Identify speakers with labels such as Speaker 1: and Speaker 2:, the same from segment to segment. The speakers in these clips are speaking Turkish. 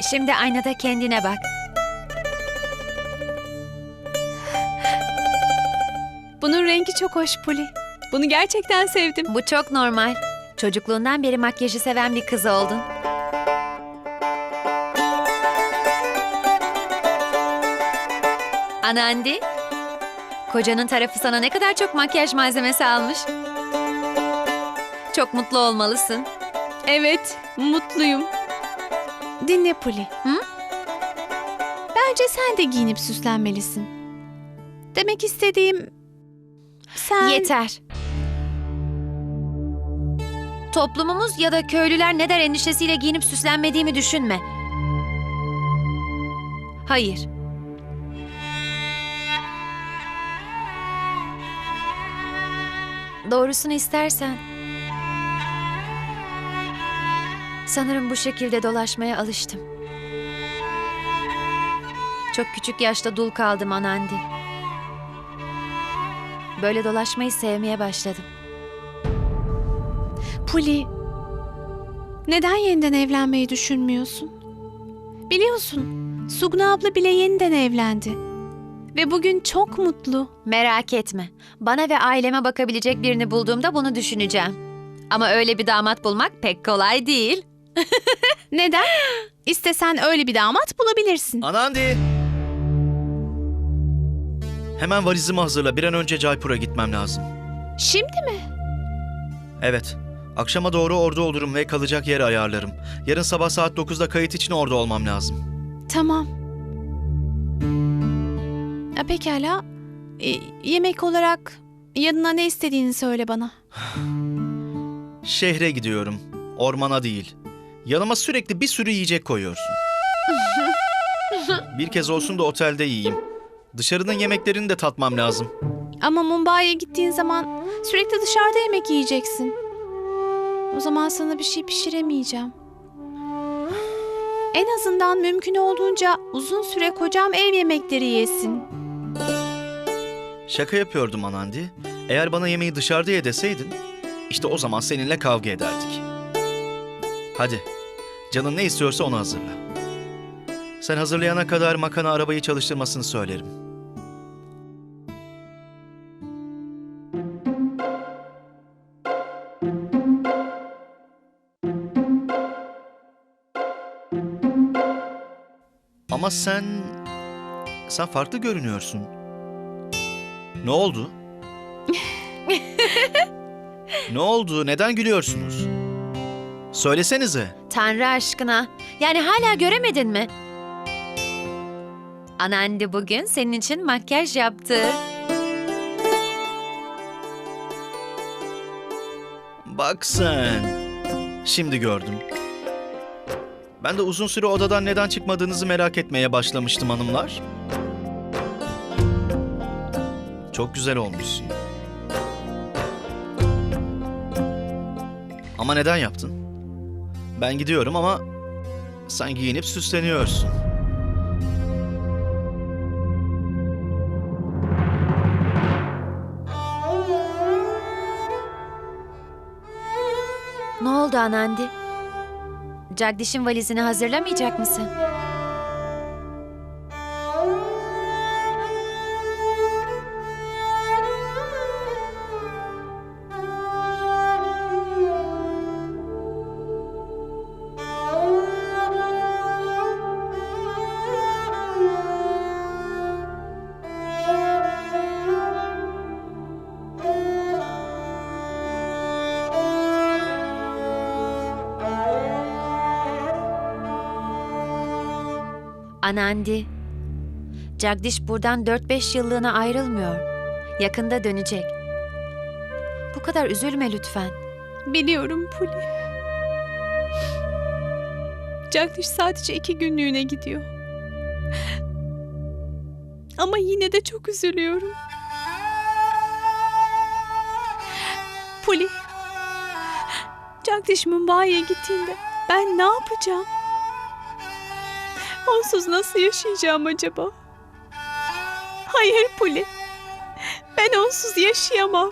Speaker 1: Şimdi aynada kendine bak.
Speaker 2: Bunun rengi çok hoş Puli. Bunu gerçekten sevdim.
Speaker 1: Bu çok normal. Çocukluğundan beri makyajı seven bir kız oldun. Anandi, kocanın tarafı sana ne kadar çok makyaj malzemesi almış. Çok mutlu olmalısın.
Speaker 2: Evet, mutluyum. Dinle Puli.
Speaker 1: Hı?
Speaker 2: Bence sen de giyinip süslenmelisin. Demek istediğim... Sen...
Speaker 1: Yeter. Toplumumuz ya da köylüler ne der endişesiyle giyinip süslenmediğimi düşünme. Hayır. Doğrusunu istersen... Sanırım bu şekilde dolaşmaya alıştım. Çok küçük yaşta dul kaldım Anandi. Böyle dolaşmayı sevmeye başladım.
Speaker 2: Puli, neden yeniden evlenmeyi düşünmüyorsun? Biliyorsun, Sugna abla bile yeniden evlendi. Ve bugün çok mutlu.
Speaker 1: Merak etme. Bana ve aileme bakabilecek birini bulduğumda bunu düşüneceğim. Ama öyle bir damat bulmak pek kolay değil.
Speaker 2: Neden? İstesen öyle bir damat bulabilirsin.
Speaker 3: Anandi! Hemen valizimi hazırla. Bir an önce Jaipur'a gitmem lazım.
Speaker 2: Şimdi mi?
Speaker 3: Evet. Akşama doğru orada olurum ve kalacak yer ayarlarım. Yarın sabah saat 9'da kayıt için orada olmam lazım.
Speaker 2: Tamam. Ya pekala. E, yemek olarak yanına ne istediğini söyle bana.
Speaker 3: Şehre gidiyorum. Ormana değil. Yanıma sürekli bir sürü yiyecek koyuyorsun. bir kez olsun da otelde yiyeyim. Dışarının yemeklerini de tatmam lazım.
Speaker 2: Ama Mumbai'ye gittiğin zaman sürekli dışarıda yemek yiyeceksin. O zaman sana bir şey pişiremeyeceğim. En azından mümkün olduğunca uzun süre kocam ev yemekleri yesin.
Speaker 3: Şaka yapıyordum Anandi. Eğer bana yemeği dışarıda ye deseydin, işte o zaman seninle kavga ederdik. Hadi, canın ne istiyorsa onu hazırla. Sen hazırlayana kadar makana arabayı çalıştırmasını söylerim. Ama sen... Sen farklı görünüyorsun. Ne oldu? ne oldu? Neden gülüyorsunuz? Söylesenize.
Speaker 1: Tanrı aşkına. Yani hala göremedin mi? Anandi bugün senin için makyaj yaptı.
Speaker 3: Bak sen. Şimdi gördüm. Ben de uzun süre odadan neden çıkmadığınızı merak etmeye başlamıştım hanımlar. Çok güzel olmuşsun. Ama neden yaptın? Ben gidiyorum ama sen giyinip süsleniyorsun.
Speaker 1: Ne oldu Anandi? Jagdish'in valizini hazırlamayacak mısın? Anandi, Jagdish buradan 4-5 yıllığına ayrılmıyor. Yakında dönecek. Bu kadar üzülme lütfen.
Speaker 2: Biliyorum Puli. Jagdish sadece iki günlüğüne gidiyor. Ama yine de çok üzülüyorum. Puli. Jagdish Mumbai'ye gittiğinde ben ne yapacağım? Onsuz nasıl yaşayacağım acaba? Hayır Puli. Ben onsuz yaşayamam.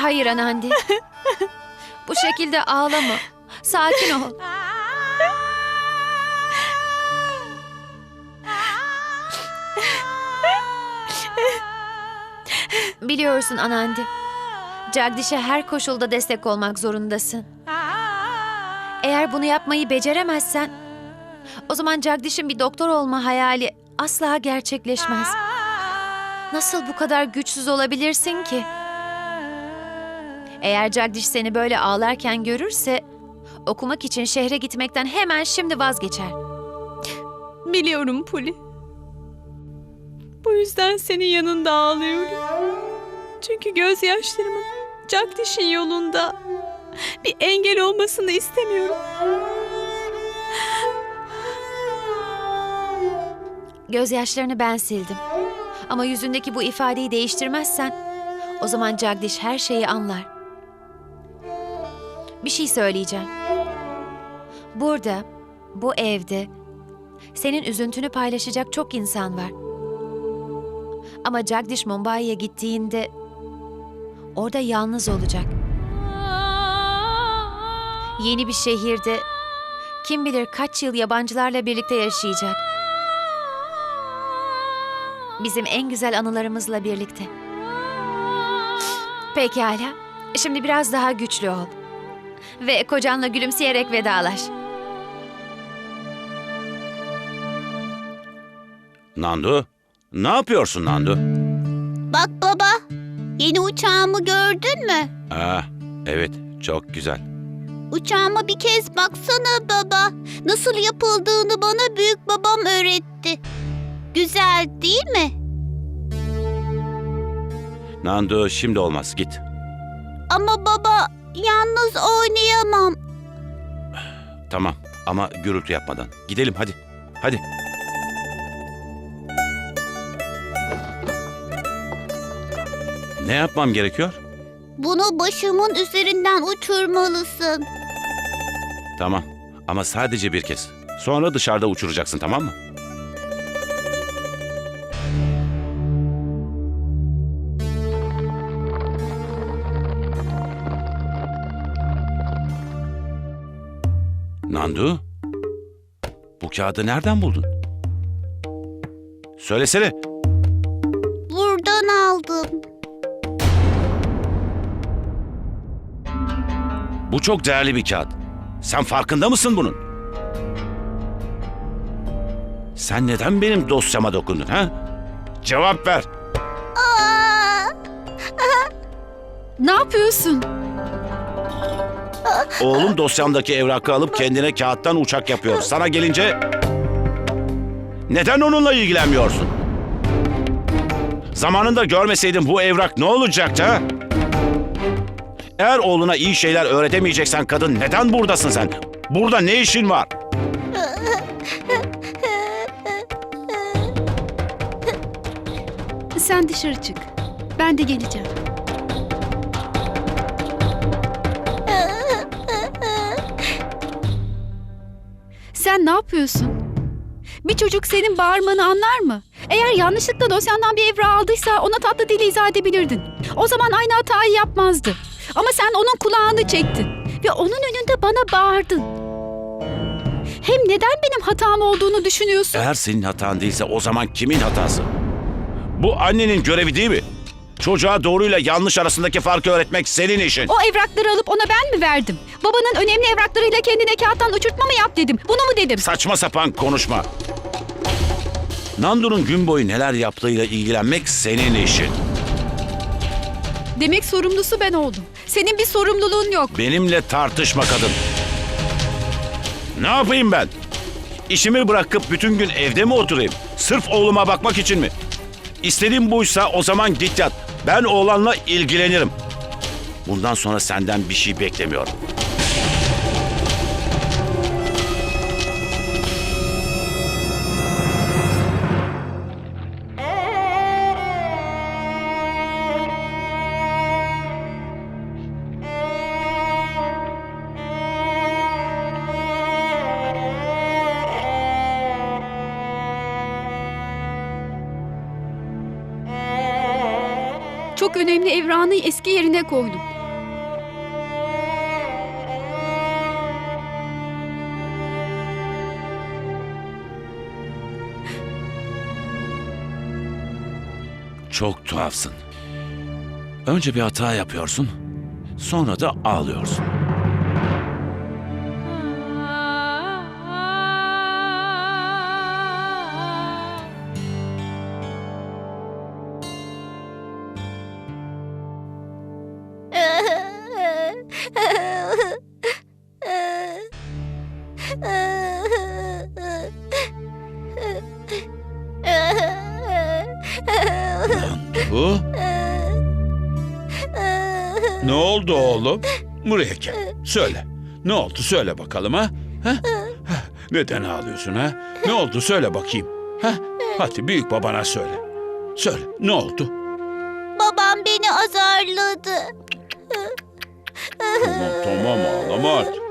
Speaker 1: Hayır Anandi. Bu şekilde ağlama. Sakin ol. Biliyorsun Anandi. Jagdish'e her koşulda destek olmak zorundasın. Eğer bunu yapmayı beceremezsen, o zaman Jagdish'in bir doktor olma hayali asla gerçekleşmez. Nasıl bu kadar güçsüz olabilirsin ki? Eğer Jagdish seni böyle ağlarken görürse, okumak için şehre gitmekten hemen şimdi vazgeçer.
Speaker 2: Biliyorum Puli. Bu yüzden senin yanında ağlıyorum. Çünkü gözyaşlarımın Jagdish'in yolunda bir engel olmasını istemiyorum.
Speaker 1: Gözyaşlarını ben sildim. Ama yüzündeki bu ifadeyi değiştirmezsen o zaman Jagdish her şeyi anlar. Bir şey söyleyeceğim. Burada, bu evde senin üzüntünü paylaşacak çok insan var. Ama Jagdish Mumbai'ye gittiğinde orada yalnız olacak. Yeni bir şehirde kim bilir kaç yıl yabancılarla birlikte yaşayacak. Bizim en güzel anılarımızla birlikte. Pekala. Şimdi biraz daha güçlü ol. Ve kocanla gülümseyerek vedalaş.
Speaker 4: Nandu, ne yapıyorsun Nandu?
Speaker 5: Bak baba, yeni uçağımı gördün mü?
Speaker 4: Aa, evet, çok güzel.
Speaker 5: Uçağıma bir kez baksana baba. Nasıl yapıldığını bana büyük babam öğretti. Güzel değil mi?
Speaker 4: Nandu, şimdi olmaz, git.
Speaker 5: Ama baba, yalnız oynayamam.
Speaker 4: Tamam, ama gürültü yapmadan. Gidelim, hadi. Hadi. Ne yapmam gerekiyor?
Speaker 5: Bunu başımın üzerinden uçurmalısın.
Speaker 4: Tamam, ama sadece bir kez. Sonra dışarıda uçuracaksın, tamam mı? Nandu, bu kağıdı nereden buldun? Söylesene.
Speaker 5: Buradan aldım.
Speaker 4: Bu çok değerli bir kağıt. Sen farkında mısın bunun? Sen neden benim dosyama dokundun ha? Cevap ver.
Speaker 5: Aa!
Speaker 2: Ne yapıyorsun?
Speaker 4: Oğlum dosyamdaki evrakı alıp kendine kağıttan uçak yapıyor. Sana gelince neden onunla ilgilenmiyorsun? Zamanında görmeseydin bu evrak ne olacaktı ha? Eğer oğluna iyi şeyler öğretemeyeceksen kadın neden buradasın sen? Burada ne işin var?
Speaker 2: Sen dışarı çık. Ben de geleceğim. Sen ne yapıyorsun? Bir çocuk senin bağırmanı anlar mı? Eğer yanlışlıkla dosyandan bir evra aldıysa ona tatlı dili izah edebilirdin. O zaman aynı hatayı yapmazdı. Ama sen onun kulağını çektin. Ve onun önünde bana bağırdın. Hem neden benim hatam olduğunu düşünüyorsun?
Speaker 4: Eğer senin hatan değilse o zaman kimin hatası? Bu annenin görevi değil mi? Çocuğa doğruyla yanlış arasındaki farkı öğretmek senin işin.
Speaker 2: O evrakları alıp ona ben mi verdim? Babanın önemli evraklarıyla kendine kağıttan uçurtma mı yap dedim. Bunu mu dedim?
Speaker 4: Saçma sapan konuşma. Nandu'nun gün boyu neler yaptığıyla ilgilenmek senin işin.
Speaker 2: Demek sorumlusu ben oldum. Senin bir sorumluluğun yok.
Speaker 4: Benimle tartışma kadın. Ne yapayım ben? İşimi bırakıp bütün gün evde mi oturayım? Sırf oğluma bakmak için mi? İstediğin buysa o zaman git yat. Ben oğlanla ilgilenirim. Bundan sonra senden bir şey beklemiyorum.
Speaker 2: Çok önemli evranı eski yerine koydum.
Speaker 4: Çok tuhafsın.
Speaker 6: Önce bir hata yapıyorsun, sonra da ağlıyorsun. Gel. Söyle. Ne oldu söyle bakalım ha? ha? Ha, Neden ağlıyorsun ha? Ne oldu söyle bakayım. Ha? Hadi büyük babana söyle. Söyle ne oldu?
Speaker 5: Babam beni azarladı.
Speaker 6: Tamam tamam ağlama artık.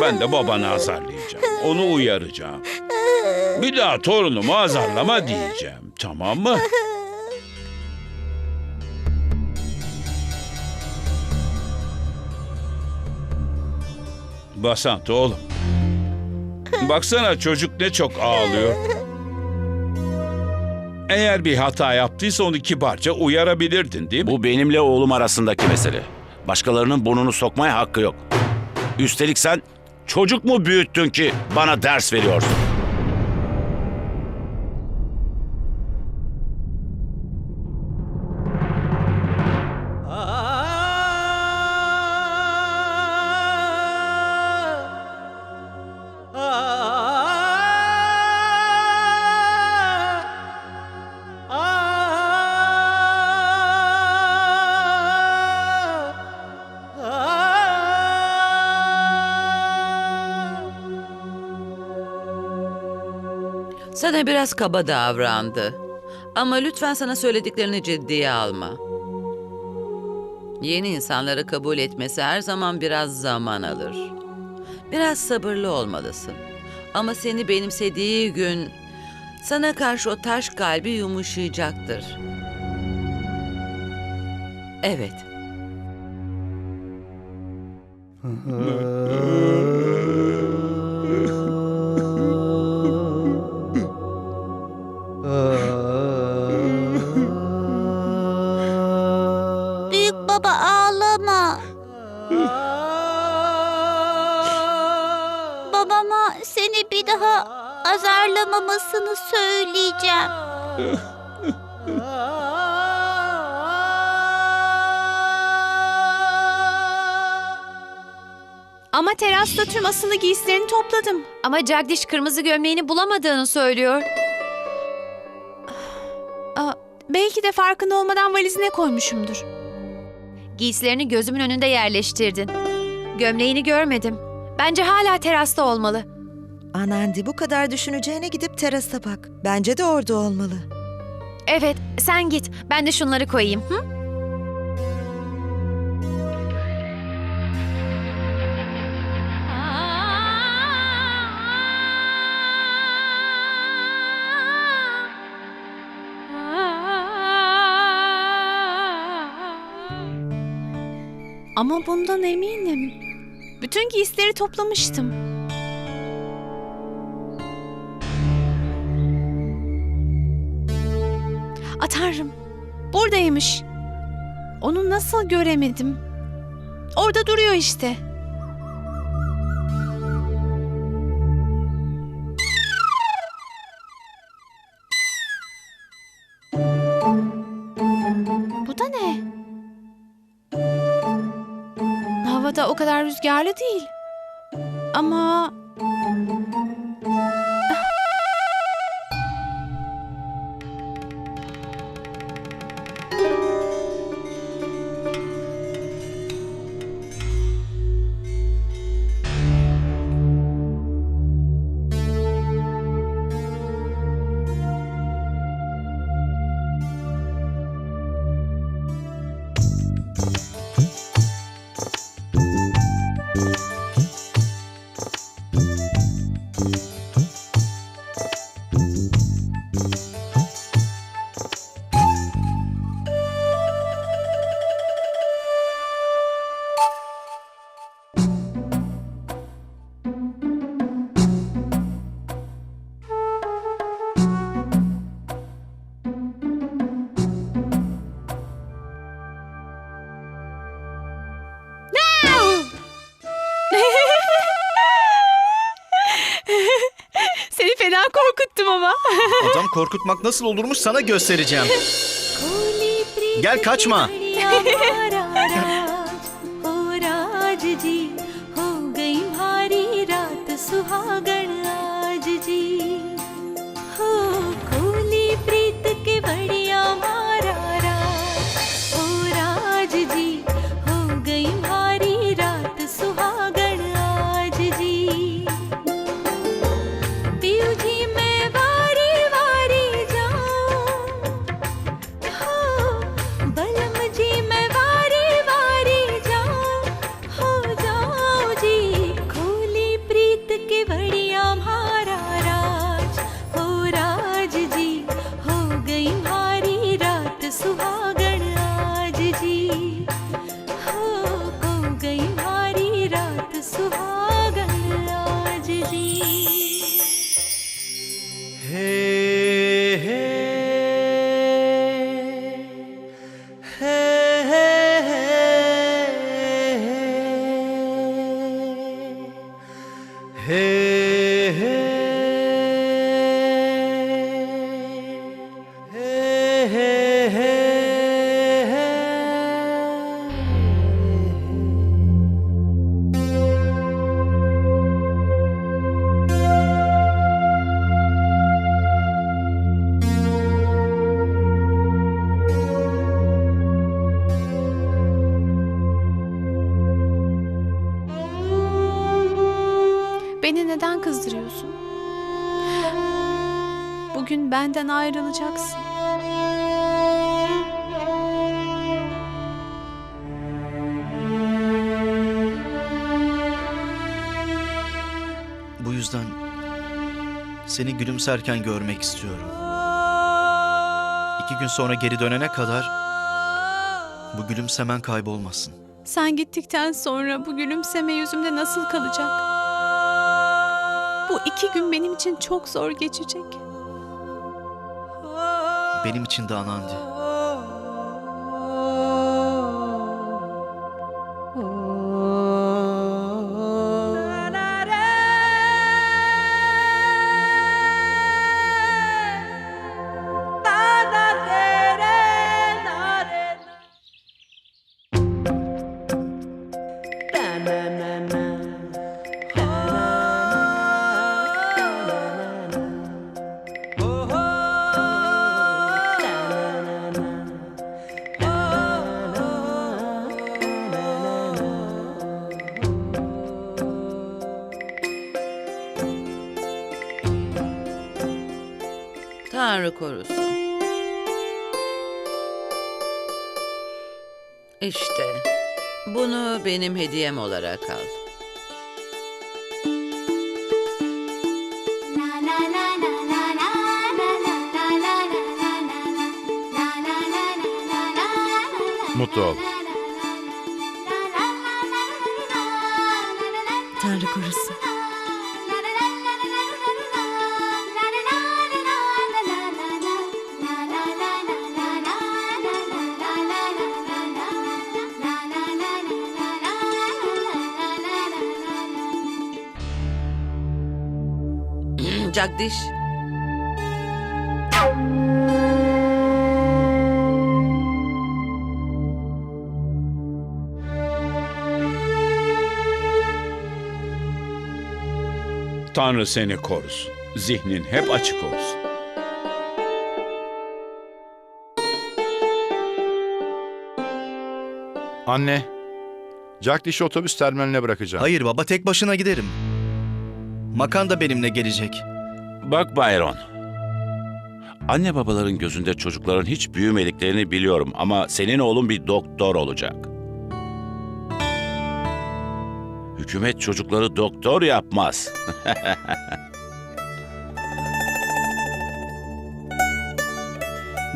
Speaker 6: Ben de babanı azarlayacağım. Onu uyaracağım. Bir daha torunumu azarlama diyeceğim. Tamam mı? Basant oğlum. Baksana çocuk ne çok ağlıyor. Eğer bir hata yaptıysa onu kibarca uyarabilirdin değil mi?
Speaker 4: Bu benimle oğlum arasındaki mesele. Başkalarının burnunu sokmaya hakkı yok. Üstelik sen çocuk mu büyüttün ki bana ders veriyorsun?
Speaker 7: Sana biraz kaba davrandı. Ama lütfen sana söylediklerini ciddiye alma. Yeni insanları kabul etmesi her zaman biraz zaman alır. Biraz sabırlı olmalısın. Ama seni benimsediği gün sana karşı o taş kalbi yumuşayacaktır. Evet.
Speaker 5: azarlamamasını söyleyeceğim.
Speaker 2: Ama terasta tüm asılı giysilerini topladım.
Speaker 1: Ama Jagdish kırmızı gömleğini bulamadığını söylüyor.
Speaker 2: Aa, belki de farkında olmadan valizine koymuşumdur.
Speaker 1: Giysilerini gözümün önünde yerleştirdin. Gömleğini görmedim. Bence hala terasta olmalı.
Speaker 8: Anandi bu kadar düşüneceğine gidip terasa bak. Bence de orada olmalı.
Speaker 1: Evet, sen git. Ben de şunları koyayım. Hı?
Speaker 2: Ama bundan eminim. Bütün giysileri toplamıştım. Tanrım. Buradaymış. Onu nasıl göremedim? Orada duruyor işte. Bu da ne? Havada o kadar rüzgarlı değil. Ama... Thank you.
Speaker 3: Korkutmak nasıl olurmuş sana göstereceğim. Gel kaçma.
Speaker 9: Raj
Speaker 2: Beni neden kızdırıyorsun? Bugün benden ayrılacaksın.
Speaker 3: Bu yüzden seni gülümserken görmek istiyorum. İki gün sonra geri dönene kadar bu gülümsemen kaybolmasın.
Speaker 2: Sen gittikten sonra bu gülümseme yüzümde nasıl kalacak? Bu iki gün benim için çok zor geçecek.
Speaker 3: Benim için de Anandi.
Speaker 7: Korusun. İşte bunu benim hediyem olarak al.
Speaker 4: Mutlu ol.
Speaker 8: Tanrı korusun.
Speaker 7: Jagdish.
Speaker 4: Tanrı seni korusun. Zihnin hep açık olsun.
Speaker 10: Anne, Jagdish'i otobüs terminaline bırakacağım.
Speaker 3: Hayır baba tek başına giderim. Makan da benimle gelecek.
Speaker 6: Bak Bayron. Anne babaların gözünde çocukların hiç büyümediklerini biliyorum ama senin oğlun bir doktor olacak. Hükümet çocukları doktor yapmaz.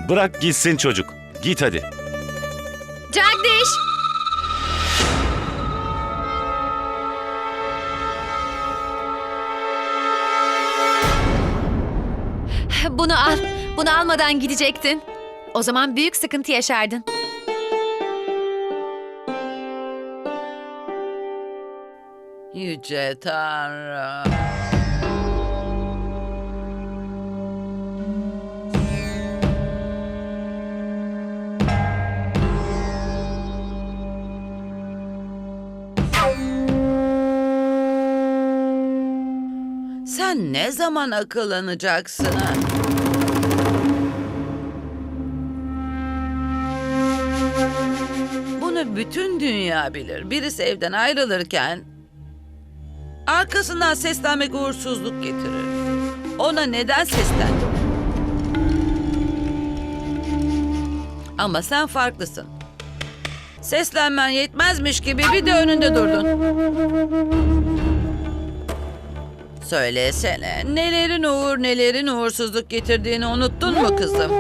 Speaker 6: Bırak gitsin çocuk. Git hadi.
Speaker 1: Jagdish! Bunu al. Bunu almadan gidecektin. O zaman büyük sıkıntı yaşardın.
Speaker 7: Yüce Tanrı. Ne zaman akıllanacaksın? Bunu bütün dünya bilir. Birisi evden ayrılırken arkasından seslenmek uğursuzluk getirir. Ona neden seslendin? Ama sen farklısın. Seslenmen yetmezmiş gibi bir de önünde durdun. Söylesene, nelerin uğur nelerin uğursuzluk getirdiğini unuttun mu kızım?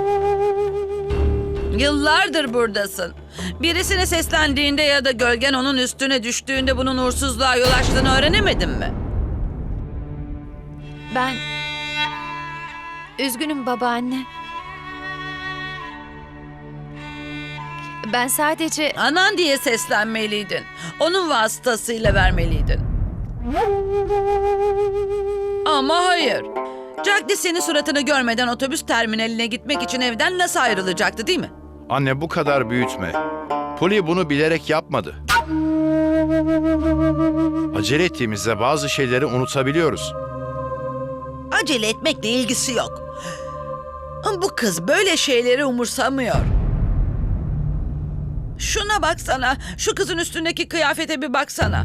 Speaker 7: Yıllardır buradasın. Birisine seslendiğinde ya da gölgen onun üstüne düştüğünde bunun uğursuzluğa yol açtığını öğrenemedin mi?
Speaker 1: Ben... Üzgünüm babaanne. Ben sadece...
Speaker 7: Anan diye seslenmeliydin. Onun vasıtasıyla vermeliydin. Ama hayır. Jagdi senin suratını görmeden otobüs terminaline gitmek için evden nasıl ayrılacaktı değil mi?
Speaker 10: Anne bu kadar büyütme. Poli bunu bilerek yapmadı. Acele ettiğimizde bazı şeyleri unutabiliyoruz.
Speaker 7: Acele etmekle ilgisi yok. Bu kız böyle şeyleri umursamıyor. Şuna baksana. Şu kızın üstündeki kıyafete bir baksana.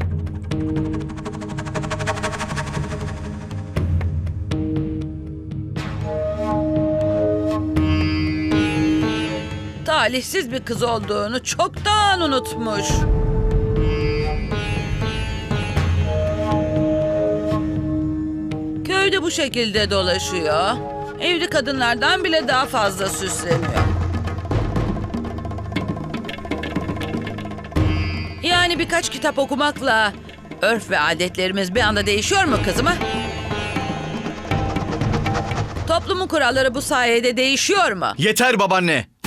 Speaker 7: Talihsiz bir kız olduğunu çoktan unutmuş. Köyde bu şekilde dolaşıyor. Evli kadınlardan bile daha fazla süsleniyor. Yani birkaç kitap okumakla örf ve adetlerimiz bir anda değişiyor mu kızım ha? Toplumun kuralları bu sayede değişiyor mu?
Speaker 3: Yeter babaanne.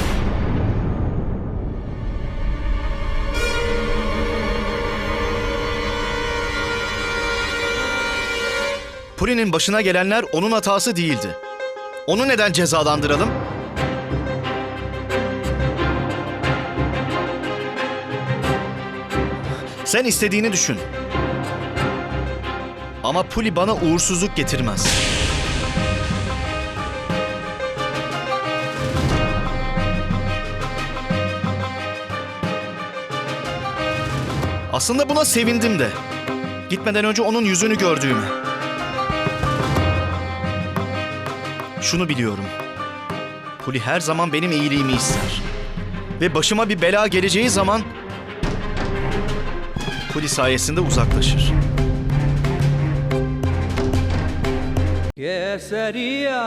Speaker 3: Puri'nin başına gelenler onun hatası değildi. Onu neden cezalandıralım? Sen istediğini düşün. Ama Puli bana uğursuzluk getirmez. Aslında buna sevindim de. Gitmeden önce onun yüzünü gördüğümü. Şunu biliyorum. Huli her zaman benim iyiliğimi ister. Ve başıma bir bela geleceği zaman... Huli sayesinde uzaklaşır.
Speaker 11: Keseriya